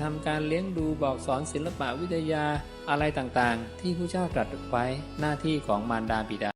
ทำการเลี้ยงดูบอกสอนศิลปะวิทยาอะไรต่างๆ ที่ผู้เจ้าตรัสไว้หน้าที่ของมารดาบิดา